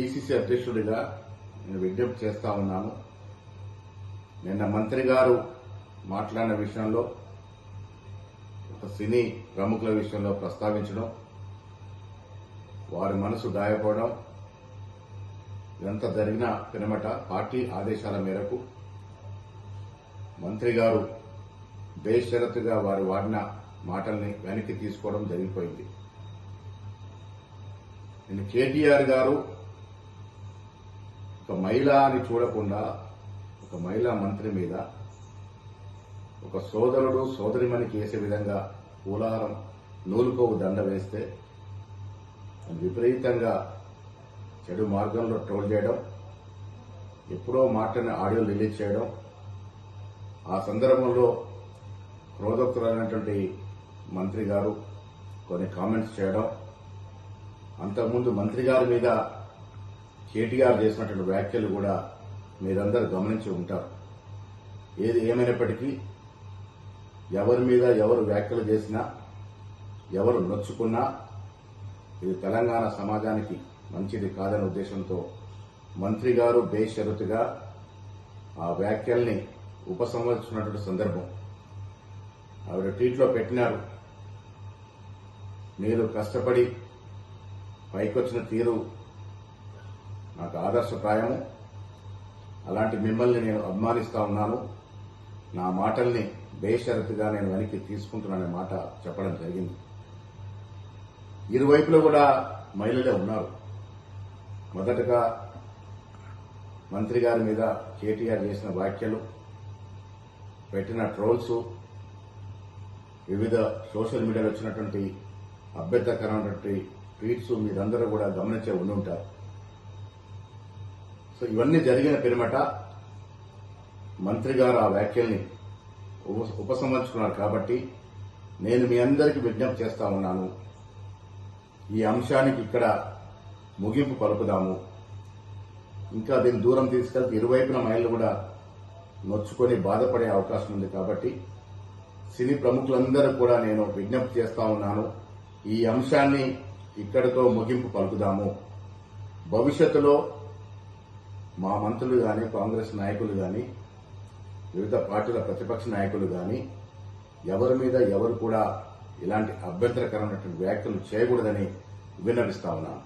PCC అధ్యక్షుడిగా నేను విజ్ఞప్తి చేస్తా ఉన్నాను. నిన్న మంత్రి గారు మాట్లాడిన విషయంలో ఒక సినీ ప్రముఖుల విషయంలో ప్రస్తావించడం వారి మనసు గాయపోవడం ఇదంతా జరిగిన పినమట పార్టీ ఆదేశాల మేరకు మంత్రి గారు బేషరతుగా వారు వాడిన మాటల్ని వెనక్కి తీసుకోవడం జరిగిపోయింది. నేను కేటీఆర్ గారు ఒక మహిళ అని చూడకుండా ఒక మహిళా మంత్రి మీద ఒక సోదరుడు సోదరిమణికి వేసే విధంగా పూలారం నూలుకోవు దండ వేస్తే విపరీతంగా చెడు మార్గంలో ట్రోల్ చేయడం ఎప్పుడో మాటని ఆడియో రిలీజ్ చేయడం ఆ సందర్భంలో క్రోధోక్తులైనటువంటి మంత్రి గారు కొన్ని కామెంట్స్ చేయడం అంతకుముందు మంత్రి గారి మీద కేటీఆర్ చేసినటువంటి వ్యాఖ్యలు కూడా మీరందరూ గమనించి ఉంటారు. ఏది ఏమైనప్పటికీ ఎవరి మీద ఎవరు వ్యాఖ్యలు చేసినా ఎవరు నొచ్చుకున్నా ఇది తెలంగాణ సమాజానికి మంచిది కాదనే ఉద్దేశంతో మంత్రి గారు బేషరతుగా ఆ వ్యాఖ్యల్ని ఉపసంహరించుకున్నటువంటి సందర్భం. ఆవిడ ట్వీట్లో పెట్టినారు. మీరు కష్టపడి పైకొచ్చిన తీరు నాకు ఆదర్శప్రాయము అలాంటి మిమ్మల్ని నేను అభిమానిస్తా ఉన్నాను. నా మాటల్ని బేషరతుగా నేను వెనక్కి తీసుకుంటున్నానే మాట చెప్పడం జరిగింది. ఇరువైపులో కూడా మహిళలే ఉన్నారు. మొదటగా మంత్రి గారి మీద కేటీఆర్ చేసిన వ్యాఖ్యలు పెట్టిన ట్రోల్స్ వివిధ సోషల్ మీడియాలో వచ్చినటువంటి అభ్యంతరకరమైనటువంటి ట్వీట్స్ మీరందరూ కూడా గమనించే ఉండి ఉంటారు. సో ఇవన్నీ జరిగిన పిరమట మంత్రి గారు ఆ వ్యాఖ్యల్ని ఉప- ఉపసంహరించుకున్నారు కాబట్టి నేను మీ అందరికీ విజ్ఞప్తి చేస్తా ఉన్నాను. ఈ అంశానికి ఇక్కడ ముగింపు పలుకుదాము. ఇంకా దీన్ని దూరం తీసుకెళ్తే ఇరువైపున మహిళలు కూడా నొచ్చుకొని బాధపడే అవకాశం ఉంది కాబట్టి సినీ ప్రముఖులందరూ కూడా నేను విజ్ఞప్తి చేస్తా ఉన్నాను. ఈ అంశాన్ని ఇక్కడితో ముగింపు పలుకుదాము. భవిష్యత్తులో మా మంత్రులు కానీ కాంగ్రెస్ నాయకులు కానీ వివిధ పార్టీల ప్రతిపక్ష నాయకులు కానీ ఎవరి మీద ఎవరు కూడా ఇలాంటి అభ్యంతరకరమైనటువంటి వ్యాఖ్యలు చేయకూడదని విన్నవిస్తా ఉన్నాను